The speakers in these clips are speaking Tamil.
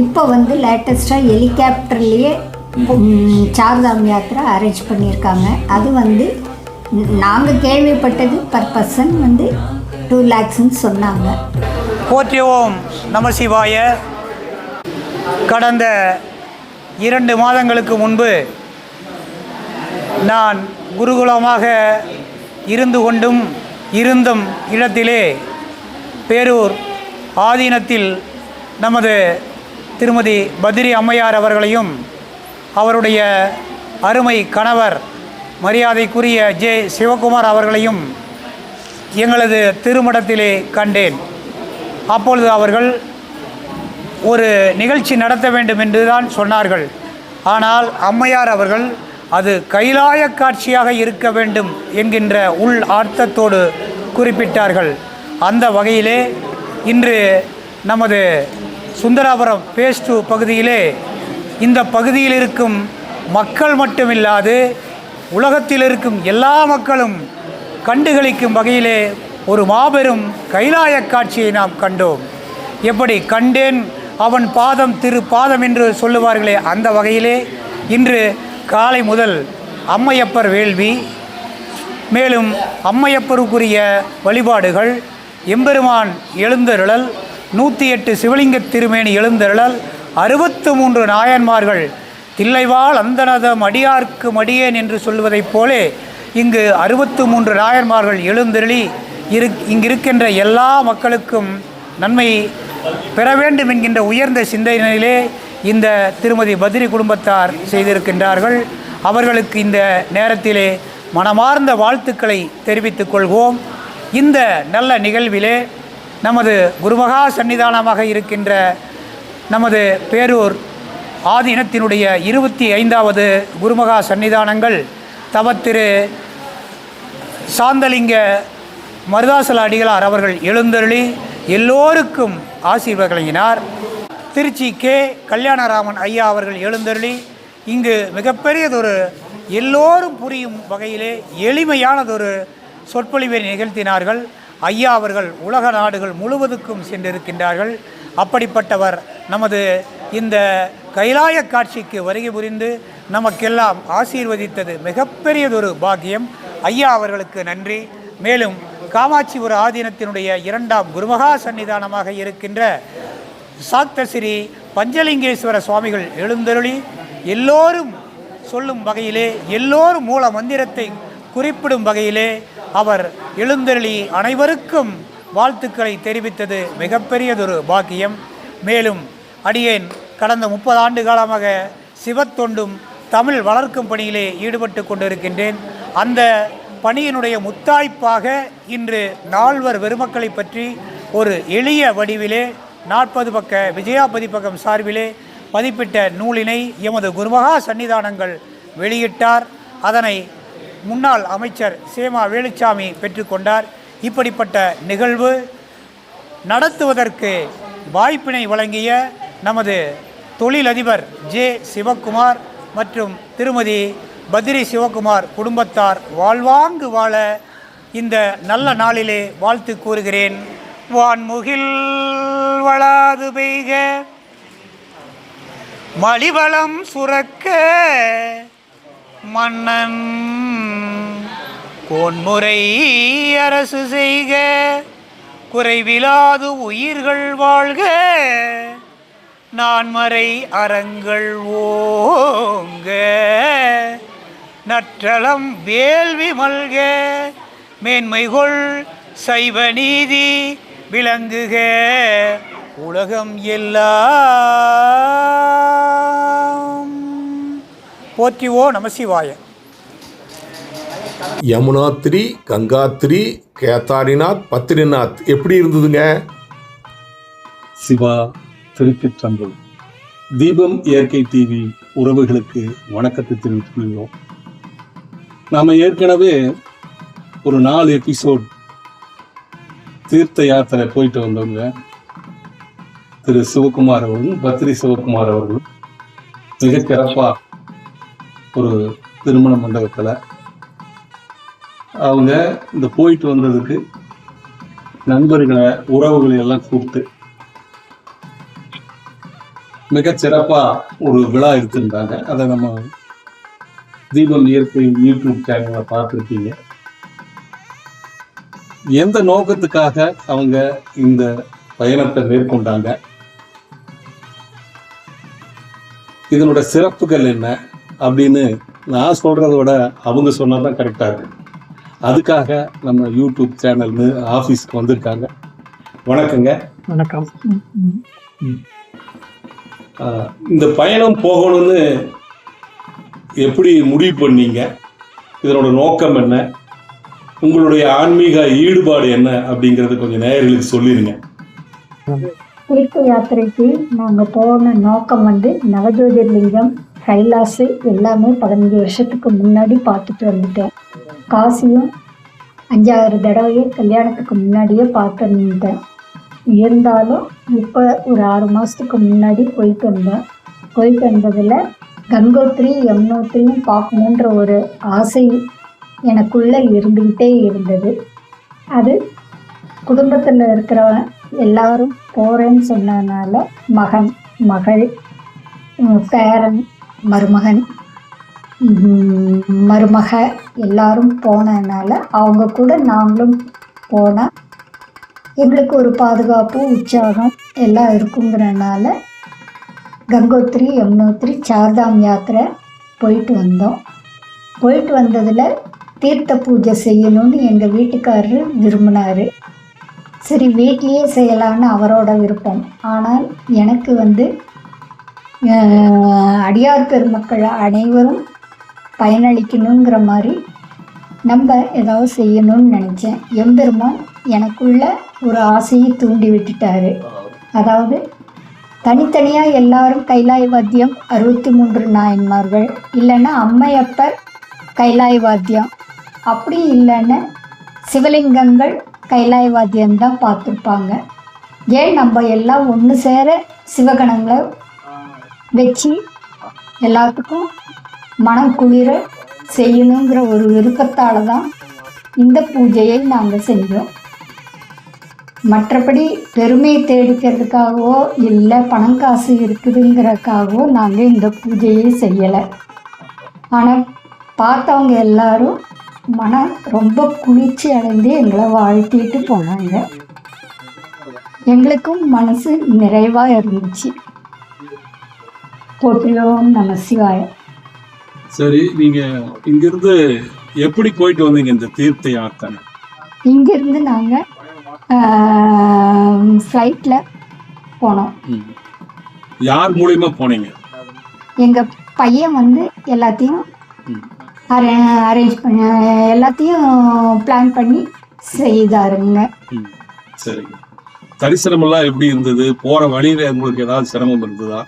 இப்போ வந்து லேட்டஸ்ட்டாக ஹெலிகாப்டர்லேயே சார்தாம் யாத்திரை அரேஞ்ச் பண்ணியிருக்காங்க. அது வந்து நாங்கள் கேள்விப்பட்டது பர் பர்சன் வந்து டூ லேக்ஸ்ன்னு சொன்னாங்க. போற்றியோம் நம சிவாய. கடந்த இரண்டு மாதங்களுக்கு முன்பு நான் குருகுலமாக இருந்து கொண்டும் இருந்தும் இடத்திலே பேரூர் ஆதீனத்தில் நமது திருமதி பத்ரி அம்மையார் அவர்களையும் அவருடைய அருமை கணவர் மரியாதைக்குரிய ஜே சிவகுமார் அவர்களையும் எங்களது திருமடத்திலே கண்டேன். அப்பொழுது அவர்கள் ஒரு நிகழ்ச்சி நடத்த வேண்டும் என்று தான் சொன்னார்கள். ஆனால் அம்மையார் அவர்கள் அது கைலாய காட்சியாக இருக்க வேண்டும் என்கின்ற உள் அர்த்தத்தோடு குறிப்பிட்டார்கள். அந்த வகையிலே இன்று நமது சுந்தராபுரம் பேஸ் டூ பகுதியிலே இந்த பகுதியில் இருக்கும் மக்கள் மட்டுமில்லாது உலகத்தில் இருக்கும் எல்லா மக்களும் கண்டுகளிக்கும் வகையிலே ஒரு மாபெரும் கைலாய காட்சியை நாம் கண்டோம். எப்படி கண்டேன்? அவன் பாதம் திரு பாதம் என்று சொல்லுவார்களே அந்த வகையிலே. இன்று காலை முதல் அம்மையப்பர் வேள்வி. மேலும் அம்மையப்பருக்குரிய வழிபாடுகள் எம்பெருமான் எழுந்தருளல் நூற்றி எட்டு சிவலிங்க திருமேனி எழுந்தருளால் அறுபத்து மூன்று நாயன்மார்கள் தில்லைவாள் அந்தனதம் அடியார்க்கு மடியேன் என்று சொல்வதைப் போலே இங்கு அறுபத்து மூன்று நாயன்மார்கள் எழுந்தருளி இரு இங்கிருக்கின்ற எல்லா மக்களுக்கும் நன்மை பெற வேண்டும் என்கின்ற உயர்ந்த சிந்தனையிலே இந்த திருமதி பத்ரி குடும்பத்தார் செய்திருக்கின்றார்கள். அவர்களுக்கு இந்த நேரத்திலே மனமார்ந்த வாழ்த்துக்களை தெரிவித்துக் கொள்வோம். இந்த நல்ல நிகழ்விலே நமது குருமகா சன்னிதானமாக இருக்கின்ற நமது பேரூர் ஆதீனத்தினுடைய இருபத்தி ஐந்தாவது குருமகா சன்னிதானங்கள் தவத்திரு சாந்தலிங்க மருதாசல அடிகளார் அவர்கள் எழுந்தருளி எல்லோருக்கும் ஆசீர்வாத வழங்கினார். திருச்சி கே. கல்யாணராமன் ஐயா அவர்கள் எழுந்தருளி இங்கு மிகப்பெரியதொரு எல்லோரும் புரியும் வகையிலே எளிமையானதொரு சொற்பொழிவை நிகழ்த்தினார்கள். ஐயா அவர்கள் உலக நாடுகள் முழுவதுக்கும் சென்றிருக்கின்றார்கள். அப்படிப்பட்டவர் நமது இந்த கைலாய காட்சிக்கு வருகை புரிந்து நமக்கெல்லாம் ஆசீர்வதித்தது மிகப்பெரியதொரு பாக்கியம். ஐயா அவர்களுக்கு நன்றி. மேலும் காமாட்சிபுர ஆதீனத்தினுடைய இரண்டாம் குருமகா சன்னிதானமாக இருக்கின்ற சாக்தசிரி பஞ்சலிங்கேஸ்வர சுவாமிகள் எழுந்தருளி எல்லோரும் சொல்லும் வகையிலே எல்லோரும் மூல மந்திரத்தை குறிப்பிடும் வகையிலே அவர் எழுந்தருளி அனைவருக்கும் வாழ்த்துக்களை தெரிவித்தது மிகப்பெரியதொரு பாக்கியம். மேலும் அடியேன் கடந்த முப்பது ஆண்டு காலமாக சிவத்தொண்டும் தமிழ் வளர்க்கும் பணியிலே ஈடுபட்டு கொண்டிருக்கின்றேன். அந்த பணியினுடைய முத்தாய்ப்பாக இன்று நால்வர் வெறுமக்களை பற்றி ஒரு எளிய வடிவிலே நாற்பது பக்க விஜயா பதிப்பகம் சார்பிலே பதிப்பிட்ட நூலினை எமது குருமகா சன்னிதானங்கள் வெளியிட்டார். அதனை முன்னாள் அமைச்சர் சேமா வேலுச்சாமி பெற்றுக்கொண்டார் இப்படிப்பட்ட நிகழ்வு நடத்துவதற்கு வாய்ப்பினை வழங்கிய நமது தொழிலதிபர் ஜே சிவக்குமார் மற்றும் திருமதி பத்ரி சிவகுமார் குடும்பத்தார் வாழ்வாங்கு வாழ இந்த நல்ல நாளிலே வாழ்த்து கூறுகிறேன். வான்முகில் வளாது பெய்க மலிவளம் சுரக்க மன்னன். கோன்முறை அரசு செய்க குறைவிலாது உயிர்கள் வாழ்க. நான்மறை அறங்கள் ஓங்க நற்றலம் வேள்வி மல்க. மேன்மைகொள் சைவ நீதி விளங்குக. உலகம் எல்லாம் போற்றிவோ நமசிவாய யமுனாத்ரி கங்காத்ரி கேதாரிநாத் பத்ரிநாத். எப்படி இருந்ததுங்க? சிவா திருச்சிற்றம்பலம். தீபம் இயற்கை டிவி உறவுகளுக்கு வணக்கத்தை தெரிவித்துக் கொள்கிறோம். நாம ஏற்கனவே ஒரு நாலு எபிசோட் தீர்த்த யாத்திரை போயிட்டு வந்தவங்க திரு சிவகுமார் அவர்களும் பத்ரி சிவகுமார் அவர்களும் மிக சிறப்பா ஒரு திருமண மண்டபத்தில். அவங்க இந்த போயிட்டு வந்ததுக்கு நண்பர்களை உறவுகளை எல்லாம் கூப்பிட்டு மிக சிறப்பா ஒரு விழா எடுத்திருந்தாங்க. அதை நம்ம தீபம் இயற்கை யூடியூப் சேனலில் பார்த்துருக்கீங்க. எந்த நோக்கத்துக்காக அவங்க இந்த பயணத்தை மேற்கொண்டாங்க? இதனோட சிறப்புகள் என்ன? அப்படின்னு நான் சொல்றதை விட அவங்க சொன்னதான் கரெக்டா இருக்கு. அதுக்காக நம்ம யூடியூப் சேனல்னு ஆஃபீஸ்க்கு வந்திருக்காங்க. வணக்கங்க. வணக்கம். இந்த பயணம் போகணும்னு எப்படி முடிவு பண்ணீங்க? இதனோட நோக்கம் என்ன? உங்களுடைய ஆன்மீக ஈடுபாடு என்ன அப்படிங்கறது கொஞ்சம் நேயர்களுக்கு சொல்லிருங்க. தீர்த்த யாத்திரைக்கு நாங்கள் போன நோக்கம் வந்து நவஜோதிர்லிங்கம் கைலாசு எல்லாமே பதினஞ்சு வருஷத்துக்கு முன்னாடி பார்த்துட்டு வந்துட்டேன். காசியும் அஞ்சாறு தடவையே கல்யாணத்துக்கு முன்னாடியே பார்த்து வந்துட்டேன். இருந்தாலும் இப்போ ஒரு ஆறு மாதத்துக்கு முன்னாடி போயிட்டு வந்தேன். போயிட்டு வந்ததில் கங்கோத்ரி யமுனோத்ரியும் பார்க்கணுன்ற ஒரு ஆசை எனக்குள்ளே இருந்துக்கிட்டே இருந்தது. அது குடும்பத்தில் இருக்கிறவன் எல்லாரும் போகிறேன்னு சொன்னதுனால மகன் மகள் பேரன் மருமகன். மருமக எல்லாரும் போனதுனால அவங்க கூட நாங்களும் போனால் எங்களுக்கு ஒரு பாதுகாப்பு உற்சாகம் எல்லாம் இருக்குங்கிறனால கங்கோத்ரி யமுனோத்ரி சார்தாம் யாத்திரை போயிட்டு வந்தோம். போயிட்டு வந்ததில் தீர்த்த பூஜை செய்யணும்னு எங்கள் வீட்டுக்காரர் விரும்பினார். சரி வீட்லேயே செய்யலான்னு அவரோட விருப்பம். ஆனால் எனக்கு வந்து அடியார் பெருமக்கள் அனைவரும் பயனளிக்கணுங்கிற மாதிரி நம்ம ஏதாவது செய்யணும்னு நினச்சேன். எம்பெருமான் எனக்குள்ள ஒரு ஆசையை தூண்டி விட்டுட்டாரு. அதாவது தனித்தனியாக எல்லாரும் கைலாய வாத்தியம் அறுபத்தி மூன்று நாயன்மார்கள். இல்லைன்னா அம்மையப்பர் கைலாய வாத்தியம் அப்படி இல்லைன்னா சிவலிங்கங்கள் கைலாய வாத்தியம் தான் பார்த்துருப்பாங்க. ஏன் நம்ம எல்லாம் ஒன்று சேர சிவகணங்களை வச்சு எல்லாத்துக்கும் மனம் குளிர செய்யணுங்கிற ஒரு விருப்பத்தால் தான் இந்த பூஜையை நாங்கள் செஞ்சோம். மற்றபடி பெருமையை தேடிக்கிறதுக்காகவோ இல்லை பணம் காசு இருக்குதுங்கிறதுக்காகவோ நாங்கள் இந்த பூஜையை செய்யலை. ஆனால் பார்த்தவங்க எல்லாரும் மனம் ரொம்ப குளிர்ச்சி அடைந்து எங்களை வாழ்த்திட்டு போனாங்க. எங்களுக்கும் மனசு நிறைவாக இருந்துச்சு. போற்றியோம் நம சிவாய. சரி நீங்க இங்கிருந்து எப்படி போயிட்டு வந்தீங்க இந்த தீர்த்த யாத்திரை? இங்கேருந்து நாங்கள் ஃப்ளைட்டில் போனோம். யார் மூலியமா போனீங்க? எங்கள் பையன் வந்து எல்லாத்தையும் அரேஞ்ச் பண்ண எல்லாத்தையும் பிளான் பண்ணி செய்தாருங்க. சரி. தரிசனம் எல்லாம் எப்படி இருந்தது? போற வழியில உங்களுக்கு ஏதாவது சிரமம் இருந்ததா?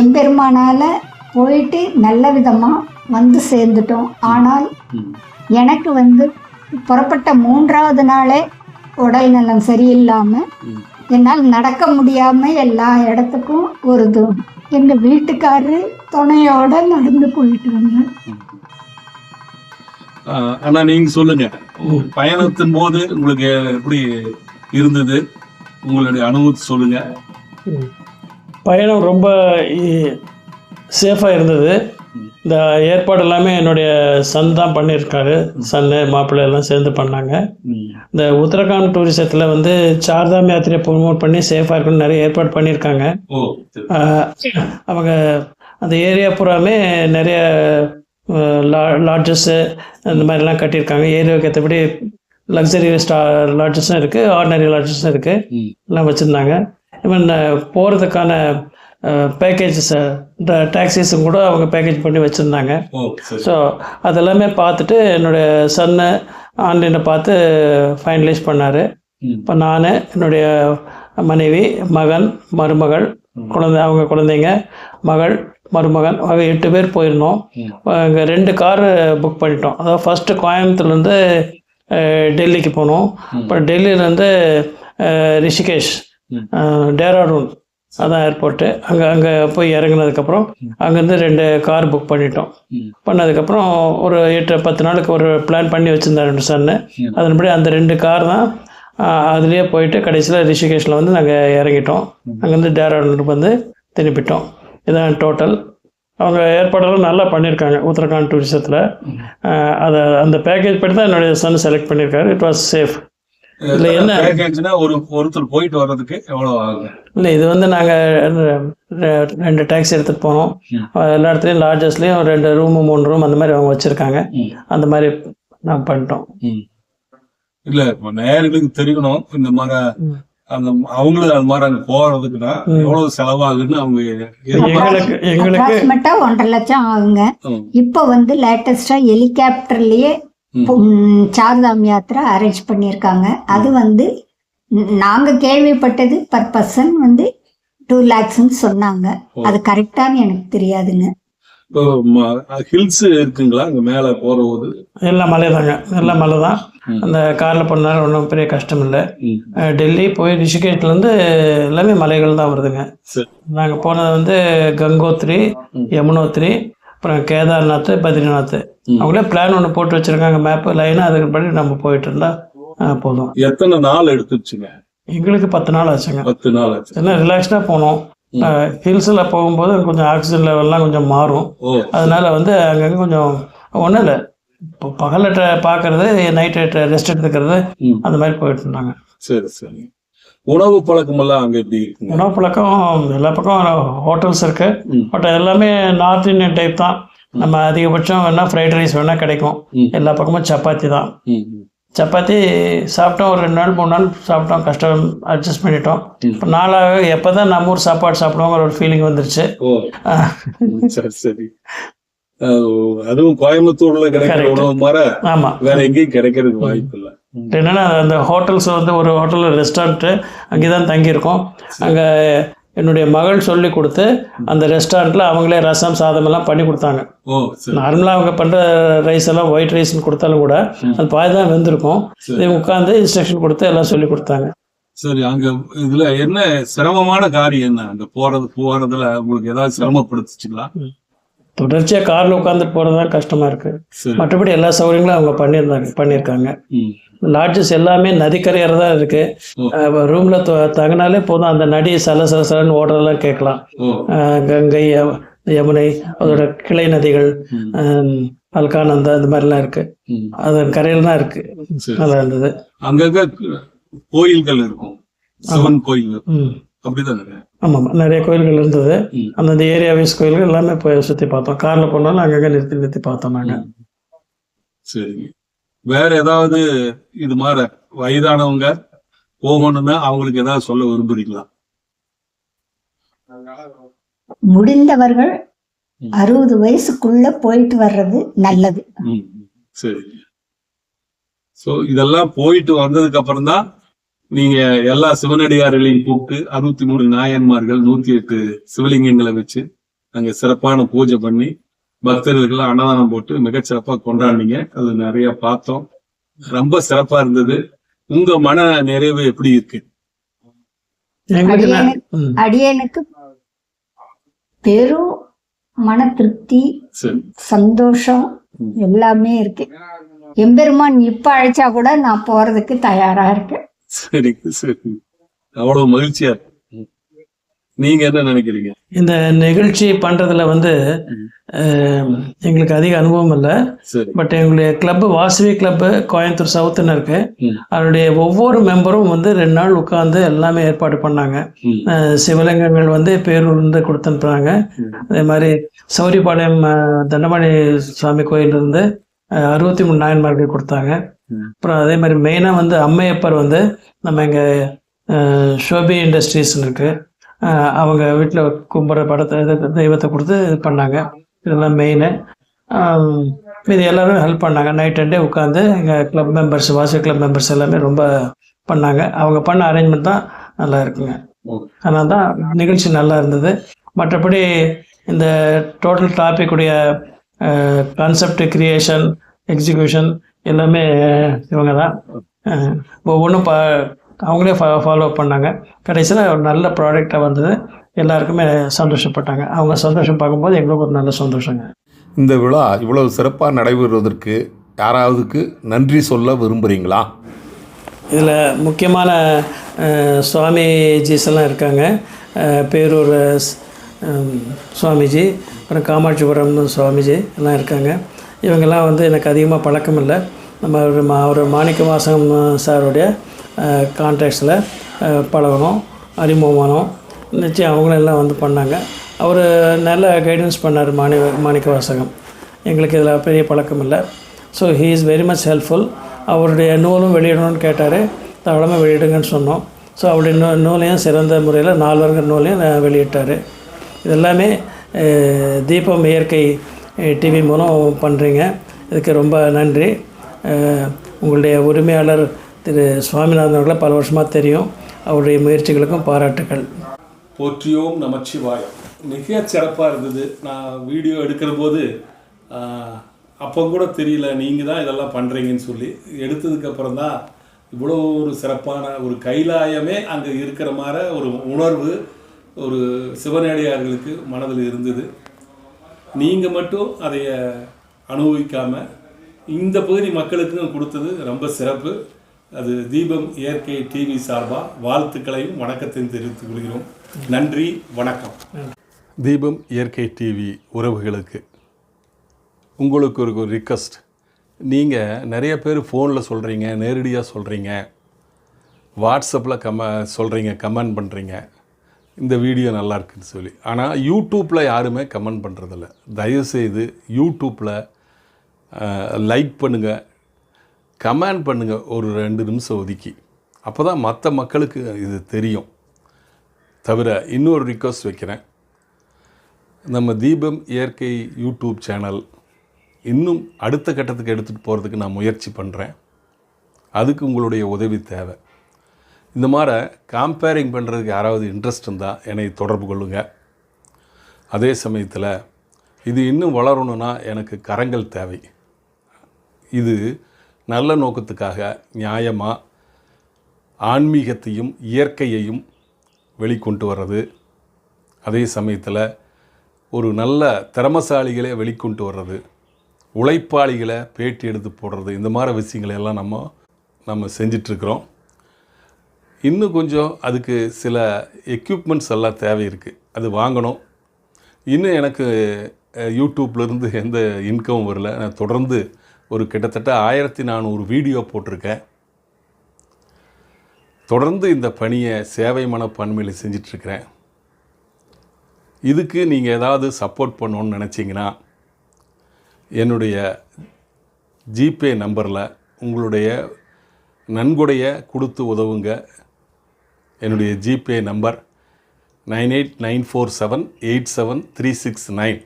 எம்பெருமானால் போயிட்டு நல்ல விதமாக வந்து சேர்ந்துட்டோம். ஆனால். எனக்கு வந்து புறப்பட்ட மூன்றாவது நாளே உடல் நலம் சரியில்லாமல். என்னால் நடக்க முடியாமல் எல்லா இடத்துக்கும் ஒரு இது. எங்கள் வீட்டுக்காரரு துணையோட நடந்து போயிட்டு வந்தேன் ஆனா நீங்க சொல்லுங்க. பயணத்தின் போது உங்களுக்கு எப்படி இருந்தது? உங்களுடைய அனுபவத்தை சொல்லுங்க. பயணம் ரொம்ப சேஃபாக இருந்தது. இந்த ஏற்பாடு எல்லாமே என்னுடைய சன் தான் பண்ணியிருக்காரு. சன்னு மாப்பிள்ளை எல்லாம் சேர்ந்து பண்ணாங்க. இந்த உத்தரகாண்ட் டூரிசத்தில் வந்து சார்தாம் யாத்திரையை ப்ரொமோட் பண்ணி சேஃபாக இருக்கணும்னு நிறைய ஏற்பாடு பண்ணியிருக்காங்க. அவங்க அந்த ஏரியா பூராமே நிறைய லா லாட்ஜஸ்ஸு அந்த மாதிரிலாம் கட்டியிருக்காங்க. ஏரியாவுக்கு ஏற்றபடி லக்ஸரி ஸ்டா லாட்ஜஸும் இருக்குது ஆர்டினரி லாட்ஜஸும் இருக்குது. எல்லாம் வச்சுருந்தாங்க. ஈவன் போகிறதுக்கான பேக்கேஜஸ் டாக்ஸிஸும் கூட அவங்க பேக்கேஜ் பண்ணி வச்சுருந்தாங்க. ஸோ அதெல்லாமே பார்த்துட்டு என்னுடைய சன்னு ஆன்லைனை பார்த்து ஃபைனலைஸ் பண்ணார். இப்போ நான் என்னுடைய மனைவி மகன் மருமகள் குழந்தை அவங்க குழந்தைங்க மகள் மருமகன் ஆக எட்டு பேர் போயிருந்தோம். அங்கே ரெண்டு காரு புக் பண்ணிட்டோம். அதாவது ஃபஸ்ட்டு கோயம்புத்தூர்லேருந்து டெல்லிக்கு போனோம். அப்புறம் டெல்லியிலேருந்து ரிஷிகேஷ் டேராடூன் அதான் ஏர்போர்ட்டு அங்கே அங்கே போய் இறங்குனதுக்கப்புறம் அங்கேருந்து ரெண்டு கார் புக் பண்ணிட்டோம். பண்ணதுக்கப்புறம் ஒரு எட்டு பத்து நாளுக்கு ஒரு பிளான் பண்ணி வச்சுருந்தேன் ரெண்டு சன்னு அதன்படி அந்த ரெண்டு கார் தான் அதுலேயே போயிட்டு கடைசியில் ரிஷிகேஷில் வந்து நாங்கள் இறங்கிட்டோம். அங்கேருந்து டேராடூனுக்கு வந்து திருப்பிட்டோம் இதான் டோட்டல் அவங்க ஏற்பாடெல்லாம் நல்லா பண்ணியிருக்காங்க உத்தரகாண்ட் டூரிசத்தில் அதை அந்த பேக்கேஜ் படி தான் என்னுடைய சன் செலக்ட் பண்ணியிருக்காரு. இட் வாஸ் சேஃப் இல்லை என்ன? ஒரு ஒருத்தர் போயிட்டு வர்றதுக்கு எவ்வளவு ஆகுங்க இல்லை இது வந்து நாங்கள் ரெண்டு டாக்ஸி எடுத்துகிட்டு போனோம். எல்லா இடத்துலையும் லாட்ஜஸ்லேயும் ரெண்டு ரூமு மூணு ரூம் அந்த மாதிரி அவங்க வச்சுருக்காங்க. அந்த மாதிரி நான் பண்ணிட்டோம். இல்ல இப்ப நேயர்களுக்கு தெரியணும் இந்த மாதிரி அந்த அவங்களும் அது மாதிரி அங்க போறதுக்குன்னா எவ்வளவு செலவாகுன்னு அவங்க எங்களுக்கு ஒன்றரை லட்சம் ஆகுங்க. இப்போ வந்து லேட்டஸ்டாக ஹெலிகாப்டர்லேயே சார்தாம் யாத்திரை அரேஞ்ச் பண்ணியிருக்காங்க. அது வந்து நாங்கள் கேள்விப்பட்டது பர் பர்சன் வந்து டூ லேக்ஸ்ன்னு சொன்னாங்க. அது கரெக்டானு எனக்கு தெரியாதுங்க ஹில்ஸ் இருக்குங்களா? அங்க மேல போற போது எல்லாம் மலை தாங்க எல்லாம் மலை தான் அந்த காரில் போனாலும் ஒன்றும் பெரிய கஷ்டம் இல்லை. டெல்லி போய் ரிஷிகேஷ்லேருந்து எல்லாமே மலைகள் தான் வருதுங்க. நாங்கள் போனது வந்து கங்கோத்ரி யமுனோத்ரி அப்புறம் கேதார்நாத் பத்ரிநாத். அவங்களே பிளான் ஒன்று போட்டு வச்சுருக்காங்க மேப்பு லைனாக அதுக்கு படி நம்ம போயிட்டு இருந்தா அஹ், போதும். எத்தனை நாள் எடுத்துச்சுங்க? எங்களுக்கு பத்து நாள் ஆச்சுங்க. பத்து நாள் ஆச்சு. எல்லாம் ரிலாக்ஸ்டாக போனோம். ஹில்ஸில் போகும்போது கொஞ்சம் ஆக்சிஜன் லெவல்லாம் கொஞ்சம் மாறும். அதனால வந்து அங்கங்கே கொஞ்சம் ஒன்றும் இல்லை. இப்போ பகலில் பார்க்கறது நைட்டு ரெஸ்ட் எடுத்துக்கிறது. அந்த மாதிரி போயிட்டு இருந்தாங்க. சரி சரி. உணவு பழக்கம் எல்லாம் அங்க எப்படி இருக்குங்க? உணவு பழக்கம் எல்லா பக்கம் ஹோட்டல்ஸ் இருக்கு. பட் எல்லாமே நார்த் இந்தியன் டைப் தான். நம்ம அதிகபட்சம் வேணால் ஃப்ரைட் ரைஸ் வேணால் கிடைக்கும். எல்லா பக்கமும் சப்பாத்தி தான். சப்பாத்தி சாப்பிட்டோம் ஒரு ரெண்டு நாள் மூணு நாள் சாப்பிட்டோம் கஷ்டம் அட்ஜஸ்ட் பண்ணிட்டோம். இப்போ நாளாக எப்போ தான் நம்ம ஊர் சாப்பாடு சாப்பிடுவோங்கிற ஒரு ஃபீலிங் வந்துருச்சு. சரி சரி. அதுவும் கோயம்புத்தூர்ல கிடைக்கிற. உணவு மாதிரி ஆமாம் வேற எங்கேயும் கிடைக்கிறதுக்கு வாய்ப்பு இல்லை. என்னன்னா அந்த ஹோட்டல்ஸ் வந்து ஒரு ஹோட்டலில் ரெஸ்டாரண்ட்டு அங்கே தான் தங்கியிருக்கோம். அங்கே என்னுடைய மகள் சொல்லி கொடுத்து அந்த ரெஸ்டாரண்ட்டில் அவங்களே ரசம் சாதம் எல்லாம் பண்ணி கொடுத்தாங்க. நார்மலாக அவங்க பண்ணுற ரைஸ் எல்லாம் ஒயிட் ரைஸ்னு கொடுத்தாலும் கூட அது பாதி தான் வெந்திருக்கும். இது உட்காந்து இன்ஸ்ட்ரக்ஷன் கொடுத்து எல்லாம் சொல்லி கொடுத்தாங்க. சரி அங்க இதுல என்ன சிரமமான காரியம் என்ன? அங்க போறது போறதுல உங்களுக்கு ஏதாவது சிரமப்படுத்துச்சுங்களா? தொடர்ச்சியாக காரில் உட்காந்துட்டு போகிறது தான் கஷ்டமாக இருக்குது சரி. மற்றபடி எல்லா சௌகரியங்களும் அவங்க பண்ணியிருந்தாங்க பண்ணியிருக்காங்க. லாட்ஜஸ் எல்லாமே நதிக்கரையில் தான் இருக்குது ரூமில் தங்கினாலே போதும். அந்த நடி சல சல சலன்னு ஓடுறதெல்லாம் கேட்கலாம். கங்கை யமுனை அதோட கிளை நதிகள் அல்கானந்தா இந்த மாதிரிலாம் இருக்கு. ம். அதன் கரையில் தான் இருக்கு நல்லா இருந்தது. அங்கங்க கோயில்கள் இருக்கும். சிவன் கோயில் ம். அப்படிதானே ஆமாம் நிறைய கோயில்கள் இருந்தது. அந்தந்த ஏரியா வைஸ் கோயில்கள் எல்லாமே போய் சுற்றி பார்த்தோம். காரில் போனாலும் அங்கங்கே நிறுத்தி நிறுத்தி பார்த்தோம் நாங்கள் சரி. வேற ஏதாவது இது மாதிரி வயதானவங்க போகணும்னா அவங்களுக்கு ஏதாவது சொல்ல விரும்புறீங்களா? முடிந்தவர்கள் அறுபது வயசுக்குள்ள போயிட்டு வர்றது நல்லது. சரி. சோ இதெல்லாம் போயிட்டு வந்ததுக்கு அப்புறம் தான் நீங்க எல்லா சிவனடியார்களையும் கூப்பிட்டு அறுபத்தி மூணு நாயன்மார்கள் நூத்தி எட்டு சிவலிங்கங்களை வச்சு அங்க சிறப்பான பூஜை பண்ணி பக்தர்களுக்கு அன்னதானம் போட்டு மிகச்சிறப்பா கொண்டாடினீங்க. அது நிறைய பார்த்தோம். ரொம்ப சிறப்பா இருந்தது. உங்க மன நிறைவு எப்படி இருக்கு? அடியேனுக்கு பெரும் மன திருப்தி சந்தோஷம் எல்லாமே இருக்கு. எம்பெருமான் இப்ப அழைச்சா கூட நான் போறதுக்கு தயாரா இருக்கேன். சரி சரி அவ்வளவு மகிழ்ச்சியா இருக்கு. நீங்க என்ன நினைக்கிறீங்க? இந்த நிகழ்ச்சி பண்ணுறதுல வந்து எங்களுக்கு அதிக அனுபவம் இல்லை. பட் எங்களுடைய கிளப்பு வாசவி கிளப்பு கோயம்புத்தூர் சவுத்துன்னு இருக்கு. அதனுடைய ஒவ்வொரு மெம்பரும் வந்து ரெண்டு நாள் உட்காந்து எல்லாமே ஏற்பாடு பண்ணாங்க. சிவலிங்கங்கள் வந்து பேரூர்லேருந்து கொடுத்து அனுப்புறாங்க அதே மாதிரி சௌரிபாளையம் தண்டமணி சாமி கோயிலிருந்து அறுபத்தி மூணு நாயன்மார்கள் கொடுத்தாங்க. அப்புறம் அதே மாதிரி மெயினாக வந்து அம்மையப்பர் வந்து நம்ம இங்கே ஷோபி இண்டஸ்ட்ரீஸ்னு இருக்கு. அவங்க வீட்டில் கும்பிட்ற படத்தை இது- தெய்வத்தை கொடுத்து இது பண்ணாங்க. இதெல்லாம் மெயினு இது எல்லோரும் ஹெல்ப் பண்ணாங்க. நைட் அண்ட் டே உட்காந்து எங்கள் கிளப் மெம்பர்ஸ் வாசி கிளப் மெம்பர்ஸ் எல்லாமே ரொம்ப பண்ணாங்க. அவங்க பண்ண அரேஞ்ச்மெண்ட் தான் நல்லா இருக்குங்க. அதனால தான் நிகழ்ச்சி நல்லா இருந்தது. மற்றபடி இந்த டோட்டல் டாபிக்குடைய கான்செப்ட் கிரியேஷன் எக்ஸிக்யூஷன் எல்லாமே இவங்க தான். ஒவ்வொன்றும் ப அவங்களே ஃபா ஃபாலோ பண்ணாங்க. கடைசியில் ஒரு நல்ல ப்ராடக்டாக வந்தது. எல்லாருக்குமே சந்தோஷப்பட்டாங்க. அவங்க சந்தோஷம் பார்க்கும்போது எங்களுக்கு ஒரு நல்ல சந்தோஷங்க. இந்த விழா இவ்வளவு சிறப்பாக நடைபெறுவதற்கு யாராவதுக்கு நன்றி சொல்ல விரும்புகிறீங்களா இதில் முக்கியமான சுவாமிஜிஸ் எல்லாம் இருக்காங்க. பேரூர் சுவாமிஜி அப்புறம் காமாட்சிபுரம் சுவாமிஜி எல்லாம் இருக்காங்க. இவங்கெல்லாம் வந்து எனக்கு அதிகமாக பழக்கம் இல்லை. நம்ம ஒரு மா ஒரு மாணிக்க வாசகம் சாருடைய கான்டாக்ட்ஸில் பழகணும் அறிமுகமானோம். நிச்சயம் அவங்களும் எல்லாம் வந்து பண்ணாங்க. அவர் நல்ல கைடன்ஸ் பண்ணார் மாணி மாணிக்க வாசகம் எங்களுக்கு இதில் பெரிய பழக்கம் இல்லை. So he is very much helpful அவருடைய நூலும் வெளியிடணும்னு கேட்டார். தாராளமாக வெளியிடுங்கன்னு சொன்னோம். ஸோ அவருடைய நூ நூலையும் சிறந்த முறையில் நால்வர்கள் நூலையும் வெளியிட்டார். இதெல்லாமே தீபம் இயற்கை டிவி மூலம் பண்ணுறீங்க இதுக்கு ரொம்ப நன்றி. உங்களுடைய உரிமையாளர் திரு சுவாமிநாதன் அவர்களை பல வருஷமாக தெரியும். அவருடைய முயற்சிகளுக்கும் பாராட்டுக்கள். போற்றியோம் நமச்சிவாயம் மிக சிறப்பாக இருந்தது நான் வீடியோ எடுக்கிற போது அப்போ கூட தெரியல நீங்கள் தான் இதெல்லாம் பண்ணுறீங்கன்னு சொல்லி. எடுத்ததுக்கப்புறம் தான் இவ்வளோ ஒரு சிறப்பான ஒரு கைலாயமே அங்கே இருக்கிற மாதிரி ஒரு உணர்வு ஒரு சிவனடியார்களுக்கு மனதில் இருந்தது. நீங்கள் மட்டும் அதை அனுபவிக்காமல் இந்த பகுதி மக்களுக்கும் கொடுத்தது ரொம்ப சிறப்பு. அது தீபம் இயற்கை டிவி சார்பாக வாழ்த்துக்களையும் வணக்கத்தையும் தெரிவித்துக் கொள்கிறோம். நன்றி வணக்கம். தீபம் இயற்கை டிவி உறவுகளுக்கு உங்களுக்கு ஒரு ரிக்வஸ்ட் நீங்கள் நிறைய பேர் ஃபோனில் சொல்கிறீங்க நேரடியாக சொல்கிறீங்க வாட்ஸ்அப்பில் கம சொல்கிறீங்க கமெண்ட் பண்ணுறீங்க இந்த வீடியோ நல்லா இருக்குன்னு சொல்லி. ஆனால் யூடியூப்பில் யாருமே கமெண்ட் பண்ணுறதில்ல தயவுசெய்து யூடியூப்பில் லைக் பண்ணுங்கள் கமெண்ட் பண்ணுங்கள் ஒரு ரெண்டு நிமிஷம் ஒதுக்கி. அப்போ தான் மற்ற மக்களுக்கு இது தெரியும். தவிர இன்னொரு ரிக்வஸ்ட் வைக்கிறேன். நம்ம தீபம் இயற்கை யூடியூப் சேனல் இன்னும் அடுத்த கட்டத்துக்கு எடுத்துகிட்டு போகிறதுக்கு நான் முயற்சி பண்ணுறேன் அதுக்கு உங்களுடைய உதவி தேவை. இந்த மாதிரி காம்பேரிங் பண்ணுறதுக்கு யாராவது இன்ட்ரெஸ்ட் இருந்தால் என்னை தொடர்பு கொள்ளுங்கள் அதே சமயத்தில் இது இன்னும் வளரணும்னா எனக்கு கரங்கள் தேவை. இது நல்ல நோக்கத்துக்காக நியாயமாக ஆன்மீகத்தையும் இயற்கையையும் வெளிக்கொண்டு வர்றது. அதே சமயத்தில் ஒரு நல்ல திறமசாலிகளை வெளிக்கொண்டு வர்றது. உழைப்பாளிகளை பேட்டி எடுத்து போடுறது. இந்த மாதிரி விஷயங்களை எல்லாம் நம்ம நம்ம செஞ்சிட்ருக்குறோம். இன்னும் கொஞ்சம் அதுக்கு சில எக்யூப்மெண்ட்ஸ் எல்லாம் தேவை இருக்குது அது வாங்கணும். இன்னும் எனக்கு யூடியூப்லேருந்து எந்த இன்கம் வரல. நான் தொடர்ந்து ஒரு கிட்டத்தட்ட ஆயிரத்தி நானூறு வீடியோ போட்டிருக்கேன். தொடர்ந்து இந்த பணியை சேவை மனப்பான்மையில் செஞ்சிட்ருக்கிறேன். இதுக்கு நீங்கள் ஏதாவது சப்போர்ட் பண்ணணும்னு நினச்சிங்கன்னா என்னுடைய ஜிபே நம்பரில் உங்களுடைய நன்கொடையை கொடுத்து உதவுங்க. என்னுடைய GPay number nine eight nine four seven eight seven three six nine.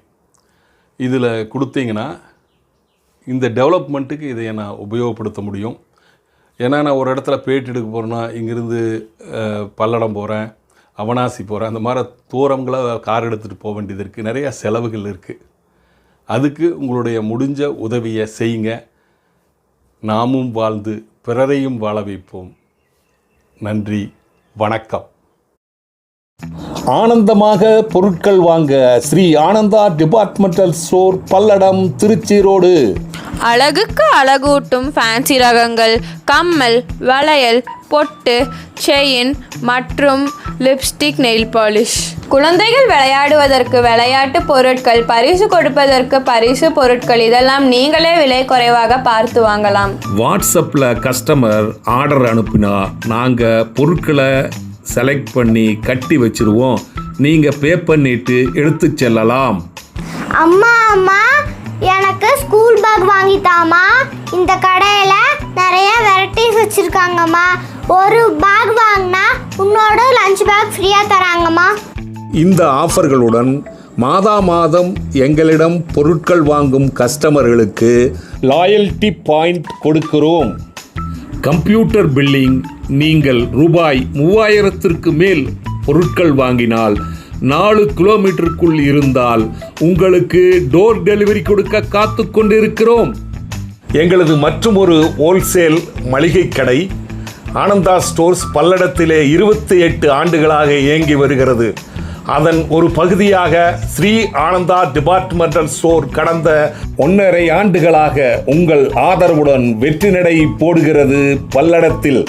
இதில் கொடுத்தீங்கன்னா இந்த டெவலப்மெண்ட்டுக்கு இதை நான் உபயோகப்படுத்த முடியும். ஏன்னா நான் ஒரு இடத்துல பேட்டி எடுக்க போகிறேன்னா இங்கேருந்து பல்லடம் போகிறேன் அவனாசி போகிறேன் அந்த மாதிரி தூரங்களை கார் எடுத்துகிட்டு போக வேண்டியது இருக்குது நிறையா செலவுகள் இருக்குது அதுக்கு உங்களுடைய முடிஞ்ச உதவியை செய்யுங்க. நாமும் வாழ்ந்து பிறரையும் வாழ வைப்போம். நன்றி வணக்கம். ஆனந்தமாக பொருட்கள் வாங்க Shri Ananda departmental store Palladam Trichy road. அழகுக்கு அழகூட்டும் ஃபேன்சி ரகங்கள் கம்மல் வளையல் பொட்டு செயின் மற்றும் லிப்ஸ்டிக் நெயில் பாலிஷ் குழந்தைகள் விளையாடுவதற்கு விளையாட்டு பொருட்கள் பரிசு கொடுப்பதற்கு பரிசு பொருட்கள் இதெல்லாம் நீங்களே விலை குறைவாக பார்த்து வாங்கலாம். வாட்ஸ்அப்பில் கஸ்டமர் ஆர்டர் அனுப்பினா நாங்கள் பொருட்களை செலக்ட் பண்ணி கட்டி வச்சிருவோம். நீங்கள் பே பண்ணிட்டு எடுத்து செல்லலாம். அம்மா அம்மா எனக்கு ஸ்கூல் பேக் வாங்கித்தாம்மா இந்த கடையில் நிறைய வெரைட்டிஸ் வச்சுருக்காங்கம்மா. ஒரு பேக் வாங்கினா உன்னோட லஞ்ச் பேக் ஃப்ரீயாக தராங்கம்மா. இந்த ஆஃபர்களுடன் மாதா மாதம் எங்களிடம் பொருட்கள் வாங்கும் கஸ்டமர்களுக்கு லாயல்டி பாயிண்ட் கொடுக்கிறோம். கம்ப்யூட்டர் பில்லிங் நீங்கள் ரூபாய் மூவாயிரத்திற்கு மேல் பொருட்கள் வாங்கினால் நாலு கிலோமீட்டருக்குள் இருந்தால் உங்களுக்கு டோர் டெலிவரி கொடுக்க காத்து கொண்டிருக்கிறோம். எங்களது மற்றும் ஒரு ஹோல்சேல் மளிகை கடை ஆனந்தா ஸ்டோர்ஸ் பல்லடத்திலே இருபத்தி எட்டு ஆண்டுகளாக இயங்கி வருகிறது. அதன் ஒரு பகுதியாக ஸ்ரீ ஆனந்தா டிபார்ட்மெண்டல் ஸ்டோர் கடந்த ஒன்றரை ஆண்டுகளாக உங்கள் ஆதரவுடன் வெற்றி நடை போடுகிறது பல்லடத்தில்.